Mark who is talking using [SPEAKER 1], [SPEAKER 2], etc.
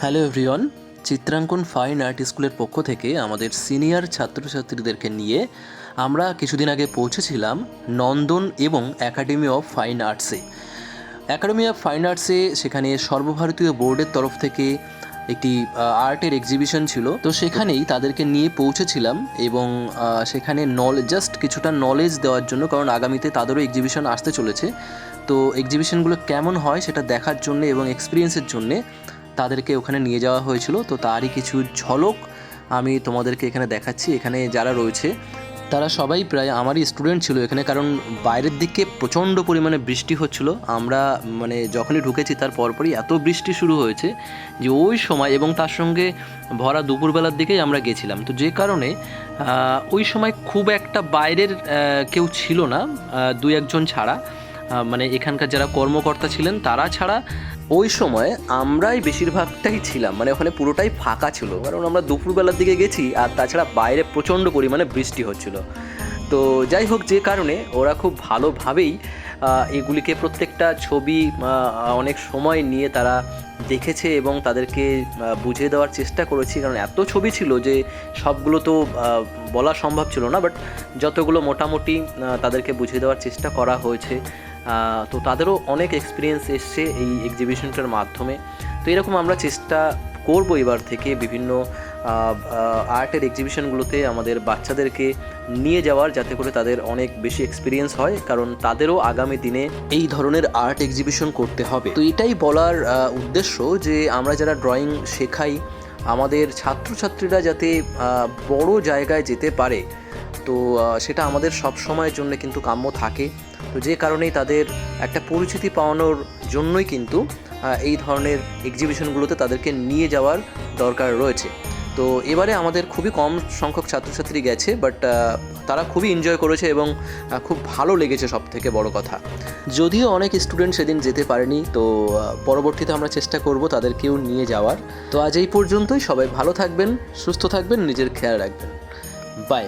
[SPEAKER 1] Hello everyone Chitrankan fine art স্কুলের পক্ষ থেকে আমাদের সিনিয়র ছাত্রছাত্রীদেরকে নিয়ে আমরা কিছুদিন আগে পৌঁছেছিলাম নন্দন এবং একাডেমি অফ ফাইন আর্টসে একাডেমি অফ ফাইন আর্টসে সেখানে সর্বভারতীয় বোর্ডের তরফ থেকে একটি আর্টের এক্সিবিশন ছিল। তো সেখানেই তাদেরকে নিয়ে পৌঁছেছিলাম এবং সেখানে নল জাস্ট কিছুটা নলেজ দেওয়ার জন্য, কারণ আগামীতে তাদেরও এক্সিবিশন আসতে চলেছে। তো এক্সিবিশনগুলো কেমন হয় সেটা দেখার জন্য এবং এক্সপিরিয়েন্সের জন্যে তাদেরকে ওখানে নিয়ে যাওয়া হয়েছিল। তো তারই কিছু ঝলক আমি তোমাদেরকে এখানে দেখাচ্ছি। এখানে যারা রয়েছে, তারা সবাই প্রায় আমারই স্টুডেন্ট ছিল এখানে। কারণ বাইরের দিকে প্রচণ্ড পরিমাণে বৃষ্টি হচ্ছিল। আমরা মানে যখনই ঢুকেছি, তার পরপরই এত বৃষ্টি শুরু হয়েছে যে ওই সময় এবং তার সঙ্গে ভরা দুপুরবেলার দিকেই আমরা গেছিলাম। তো যে কারণে ওই সময় খুব একটা বাইরের কেউ ছিল না দুই একজন ছাড়া। মানে এখানকার যারা কর্মকর্তা ছিলেন, তারা ছাড়া ওই সময় আমরাই বেশিরভাগটাই ছিলাম। মানে ওখানে পুরোটাই ফাঁকা ছিল। কারণ আমরা দুপুরবেলার দিকে গেছি, আর তাছাড়া বাইরে প্রচণ্ড পরিমাণে বৃষ্টি হচ্ছিল। তো যাই হোক, যে কারণে ওরা খুব ভালোভাবেই এগুলিকে প্রত্যেকটা ছবি অনেক সময় নিয়ে তারা দেখেছে এবং তাদেরকে বুঝিয়ে দেওয়ার চেষ্টা করেছি। কারণ এত ছবি ছিল যে সবগুলো তো বলা সম্ভব ছিল না। বাট যতগুলো মোটামুটি তাদেরকে বুঝিয়ে দেওয়ার চেষ্টা করা হয়েছে। তো তাদেরও অনেক এক্সপিরিয়েন্স এসছে এই এক্সিবিশনটার মাধ্যমে। তো এরকম আমরা চেষ্টা করব এবার থেকে বিভিন্ন আর্টের এক্সিবিশনগুলোতে আমাদের বাচ্চাদেরকে নিয়ে যাওয়ার, যাতে করে তাদের অনেক বেশি এক্সপিরিয়েন্স হয়, কারণ তাদেরও আগামী দিনে এই ধরনের আর্ট এক্সিবিশন করতে হবে। তো এটাই বলার উদ্দেশ্য যে আমরা যারা ড্রয়িং শেখাই, আমাদের ছাত্রছাত্রীরা যাতে বড় জায়গায় যেতে পারে তো সেটা আমাদের সব সময়ের জন্য কিন্তু কাম্য থাকে। তো যে কারণেই তাদের একটা পরিচিতি পাওয়ানোর জন্যই কিন্তু এই ধরনের এক্সিবিশনগুলোতে তাদেরকে নিয়ে যাওয়ার দরকার রয়েছে। তো এবারে আমাদের খুবই কম সংখ্যক ছাত্রছাত্রী গেছে বাট তারা খুবই এনজয় করেছে এবং খুব ভালো লেগেছে সব থেকে বড় কথা। যদিও অনেক স্টুডেন্ট সেদিন যেতে পারেনি, তো পরবর্তীতে আমরা চেষ্টা করব তাদেরকেও নিয়ে যাওয়ার। তো আজ এই পর্যন্তই, সবাই ভালো থাকবেন, সুস্থ থাকবেন, নিজের খেয়াল রাখবেন। বাই